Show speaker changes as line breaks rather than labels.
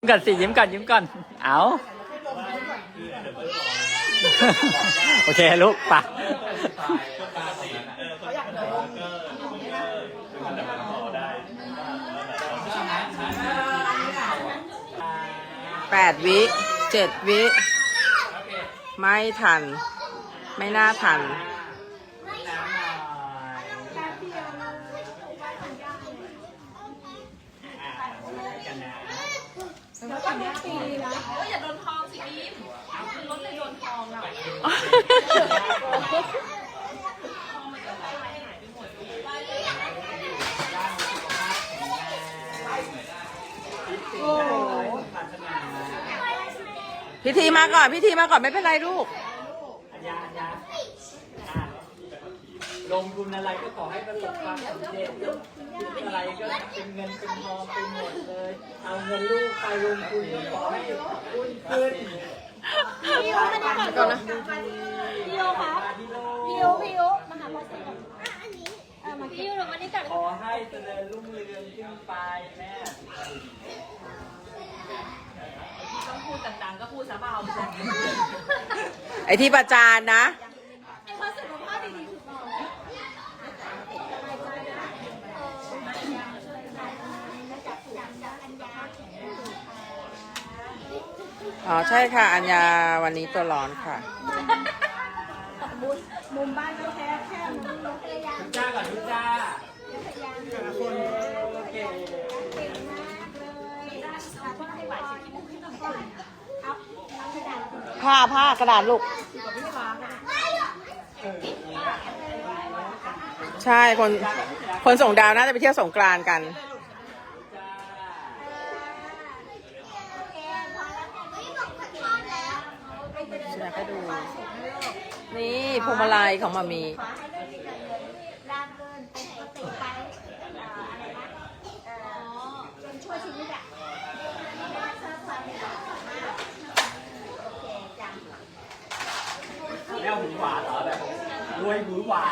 ยิ้มก่อนสิยิ้มก่อนยิ้มก่อนเอาโอเคลูกไปะ
แปดวิเจ็ดวิ ไม่ทัน ไม่น่าทัน
อย่าโดนทองสิบีมคือรถเลยโดนทองอะ
พิธีมาก่อน พิธีมาก่อนไม่เป็นไรลูก
อัญญาอัญญาอะ ลงทุนอะไรก็ขอให้ประสบความสำเร็จคิดอะไรก็เป็นเงินเป็นทองไปหมดเลย เอาเงินลูกไปลงทุนก็ขอให้หุ้นขึ้น
พี่โอมานี่ก่อนนะพี่โอคะพี่โอพี่โอมาหาพ่อสิก่อนเออมาพี่โอมานี่ก่อน
ขอให้เจริญรุ่งเรืองขึ้นไปแม่
ต้องพูดดังๆก็พูดซะเบาใช่
ไอที่ประจานนะ
ไอ้ความสุขภาพดีๆคือเบา
อ๋อใช่ค่ะ อัญญาวันนี้ตัวร้อนค่ะ
มุมบ้านก็แค่แค่มุมรถเลยยา
คุณจ้าก่อนคุณจ้าคนโอเค
ผ้าผ้ากระดาษลูก ใช่คนคนส่งดาวน่าจะไปเที่ยวสงกรานต์กัน นะ ก็ดู นี่พวงมาลัยของมามี
ราบรื่นเป็นปกติไปเอ่ออะไรนะเอ่อจนช่วยชีวิตอะได้เพิ่มความเป็นความสามารถโอเคจ้ะ
แม่หูหวาเหรอแบบรวยหูหวา